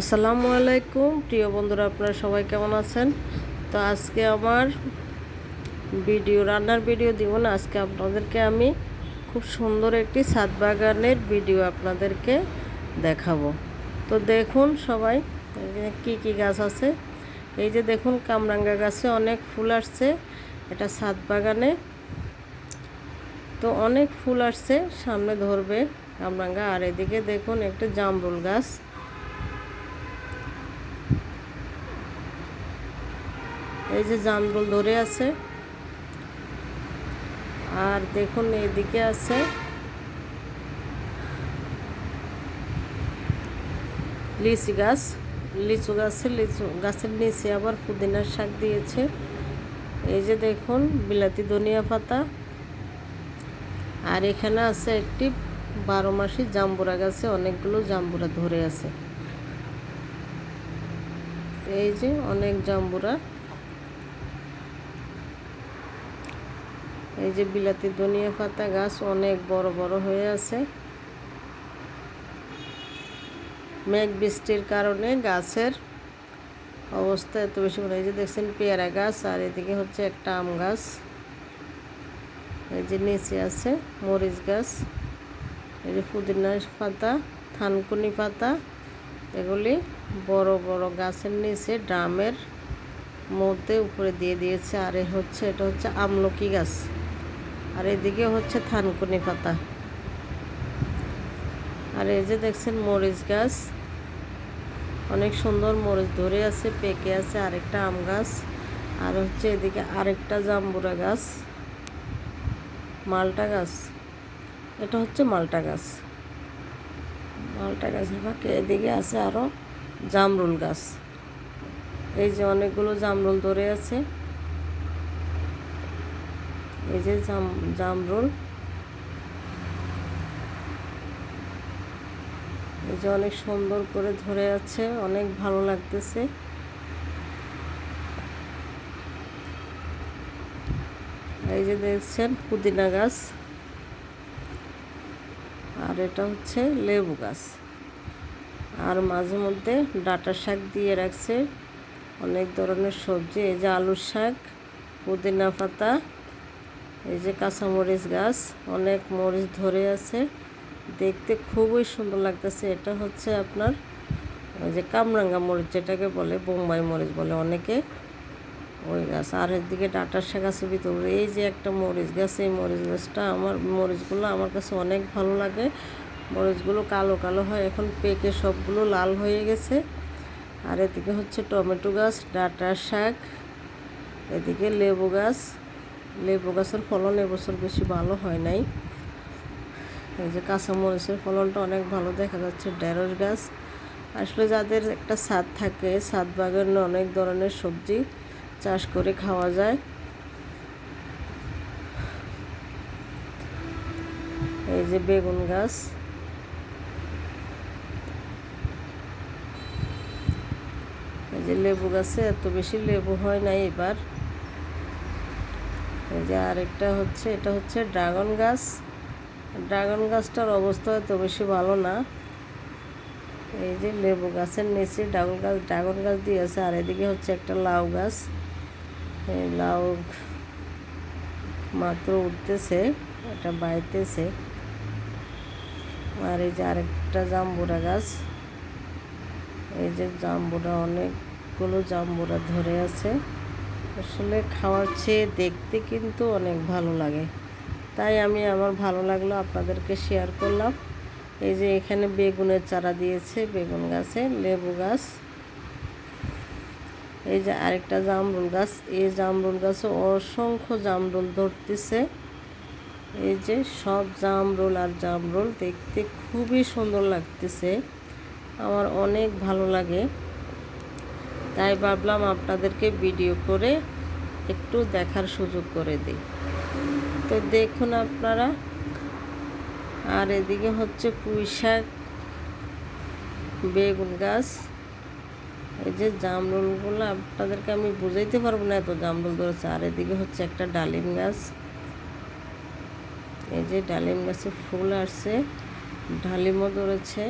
আসসালামু আলাইকুম। প্রিয় বন্ধুরা, আপনারা সবাই কেমন আছেন? তো আজকে আমার ভিডিও, রান্নার ভিডিও দিব না। আজকে আপনাদেরকে আমি খুব সুন্দর একটি ছাদ বাগানের ভিডিও আপনাদেরকে দেখাবো। তো দেখুন সবাই কি কি গাছ আছে? এই যে দেখুন, কামরাঙ্গা গাছে অনেক ফুল আসছে এটা ছাদ বাগানে। তো অনেক ফুল আসছে, সামনে ধরবে কামরাঙ্গা। আর এদিকে দেখুন, একটা জামরুল গাছ। এই যে জামরুল ধরে আছে। আর দেখুন এদিকে আছে। লিচু গাছ, লিচু গাছে লিচু, গাছের নিচে আবার পুদিনার শাক দিয়েছে। এই যে দেখুন বিলাতি ধনিয়া পাতা। আর এখানে আছে একটি বারো মাসি জাম্বুরা গাছে অনেকগুলো জাম্বুরা ধরে আছে। এই যে অনেক জাম্বুরা। এই যে বিলাতি ধনিয়া পাতা গাছ অনেক বড় বড় হয়ে আছে। মেঘ বৃষ্টির কারণে গাছের অবস্থা এত বেশি ভালো এই যে দেখছেন পেয়ারা গাছ, আর এদিকে হচ্ছে একটা আম গাছ। এই যে নিচে আছে মরিচ গাছ। এই যে পুদিনা পাতা, থানকুনি পাতা, এগুলি বড় বড় গাছের নিচে ড্রামের মধ্যে উপরে দিয়ে দিয়েছে। আর হচ্ছে, এটা হচ্ছে আমলকি গাছ। আর এদিকে হচ্ছে থানকুনি পাতা। আর এই যে দেখছেন মরিচ গাছ। অনেক সুন্দর মরিচ ধরে আছে, পেকে আছে, আরেকটা আম গাছ। আর হচ্ছে এদিকে আরেকটা জাম্বুরা গাছ। মালটা গাছ। এটা হচ্ছে মালটা গাছ। মালটা গাছের ফাঁকে এদিকে আছে আরও জামরুল গাছ। এই যে অনেকগুলো জামরুল ধরে আছে। এই যে জাম জামরুল এই যে অনেক সুন্দর করে ধরে আছে, অনেক ভালো লাগতেছে। এই যে দেখছেন পুদিনা গাছ। আর এটা হচ্ছে লেবু গাছ। আর মাঝে মধ্যে ডাটা শাক দিয়ে রাখছে। অনেক ধরনের সবজি, এই যে আলুর শাক, পুদিনা পাতা। এই যে কাঁচামরিচ গাছ, অনেক মরিচ ধরে আছে। দেখতে খুবই সুন্দর লাগতেছে। এটা হচ্ছে আপনার, ওই যে কামরাঙ্গা মরিচ যেটাকে বলে, বোম্বাই মরিচ বলে অনেকে। ওই গাছ, আর এদিকে ডাটার শাক আছে ভিতরে। এই যে একটা মরিচ গাছ, এই মরিচ গাছটা আমার, মরিচগুলো আমার কাছে অনেক ভালো লাগে। মরিচগুলো কালো কালো হয়, এখন পেকে সবগুলো লাল হয়ে গেছে। আর এদিকে হচ্ছে টমেটো গাছ ডাটার শাক, এদিকে লেবু গাছ। লেবু গাছের ফলন এবছর বেশি ভালো হয় নাই। এই যে কাঁচামরিচের ফলনটা অনেক ভালো দেখা যাচ্ছে, ঢেঁড়স গাছ। আসলে যাদের একটা ছাদ থাকে ছাদ বাগানে অনেক ধরনের সবজি চাষ করে খাওয়া যায়। এই যে বেগুন গাছ। এই যে লেবু গাছে এত বেশি লেবু হয় নাই এবার। এই যে আরেকটা হচ্ছে, এটা হচ্ছে ড্রাগন গাছ। ড্রাগন গাছটার অবস্থা এত বেশি ভালো না। এই যে লেবু গাছের নিচে ড্রাগন গাছ ড্রাগন গাছ দিয়েছে আর এদিকে হচ্ছে একটা লাউ গাছ। এই লাউ মাত্র উঠতেছে, এটা বাইতেছে। আর এই যে আরেকটা জাম্বুরা গাছ। এই যে জাম্বুরা, অনেকগুলো জাম্বুরা ধরে আছে। আসলে খাওয়ার চেয়ে দেখতে কিন্তু অনেক ভালো লাগে। তাই আমি আমার ভালো লাগল আপনাদেরকে শেয়ার করলাম। এই যে এখানে বেগুনের চারা দিয়েছে, বেগুন গাছে লেবু গাছ। এই যে আরেকটা জামরুল গাছ, এই জামরুল গাছে অসংখ্য জামরুল ধরতেছে। এই যে সব জামরুল আর জামরুল দেখতে খুবই সুন্দর লাগতেছে। আমার অনেক ভালো লাগে। তাই ভাবলাম আপনাদেরকে ভিডিও করে একটু দেখার সুযোগ করে দিই। তো দেখুন আপনারা, আর এদিকে হচ্ছে পুঁই শাক, বেগুন গাছ, এই যে জামরুলগুলো, আপনাদেরকে আমি বুঝাইতে পারব না এত জামরুল ধরেছে। আর এদিকে হচ্ছে একটা ডালিম গাছ, এই যে ডালিম গাছে ফুল আসছে, ডালিমও ধরেছে।